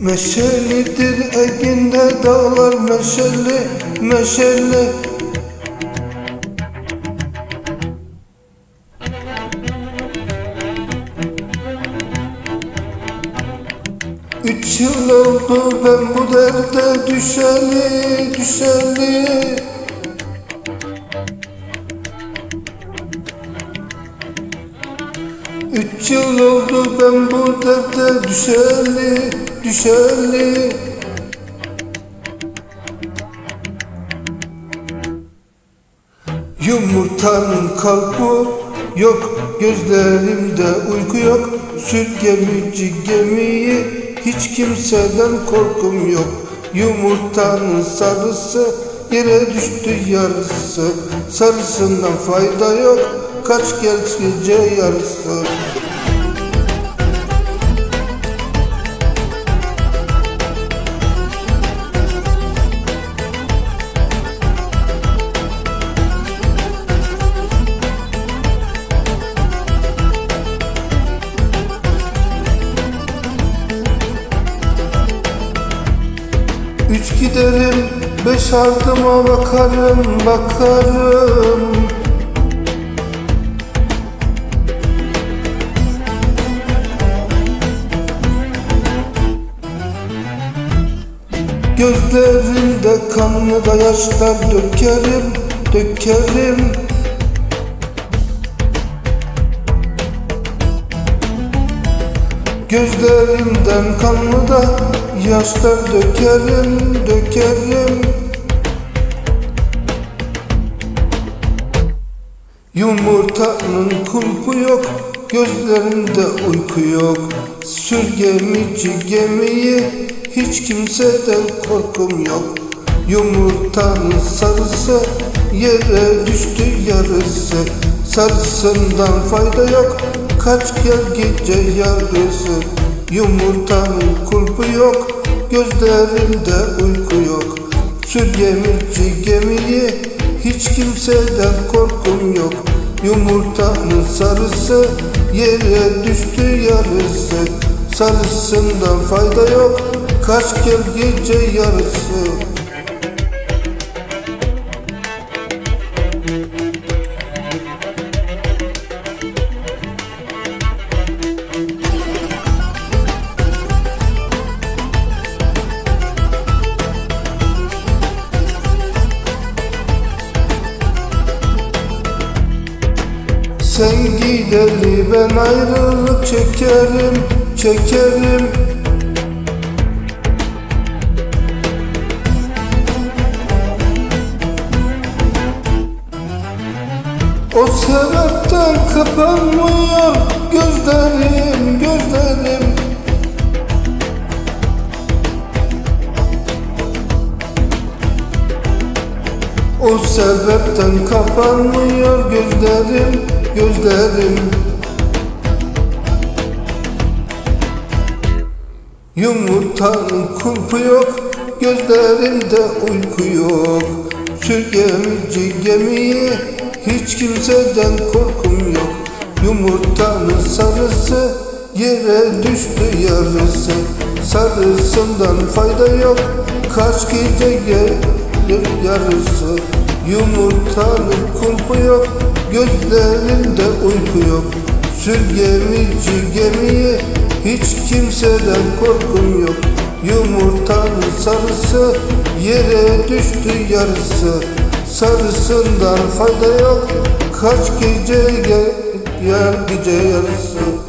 Meşelidir eginde dağlar meşeli meşeli Üç yıl oldu ben bu derde düşeli düşeli Üç yıl oldu ben bu derde düşeli düşeli. Yumurtanın kalbi yok Gözlerimde uyku yok. Sür gemici gemiyi Hiç kimseden korkum yok. Yumurtanın sarısı Yere düştü yarısı. Sarısından fayda yok Kaç gece yarısı Üç giderim, beş ardıma bakarım, bakarım Gözlerinde kanlı da yaşlar dökerim, dökerim. Gözlerimden kanlı da yaşlar dökerim, dökerim. Yumurtanın kulpu yok, gözlerimde uyku yok. Sür gemici gemiyi, hiç kimseden korkum yok. Yumurtanın sarısı, yere düştü yarısı. Sarısından fayda yok, kaç gel gece yarısı. Yumurtanın kulpu yok, gözlerimde uyku yok. Sür gemici gemiyi, hiç kimseden korkum yok. Yumurtanın sarısı yere düştü yarısı Sarısından fayda yok Kaç gel gece yarısı. Sen gideli ben ayrılık çekerim, çekerim. O sebepten kapanmıyor gözlerim, gözlerim. O sebepten kapanmıyor gözlerim, gözlerim Yumurtanın kulpu yok, gözlerimde uyku yok. Sür gemici gemiyi, hiç kimseden korkum yok. Yumurtanın sarısı, yere düştü yarısı. Sarısından fayda yok, kaç gece gelir yarısı. Yumurtanın kulpu yok, gözlerimde uyku yok. Sür gemici gemiyi, hiç kimseden korkum yok. Yumurtanın sarısı, yere düştü yarısı. Sarısından fayda yok, kaç gece gel, gel gece yarısı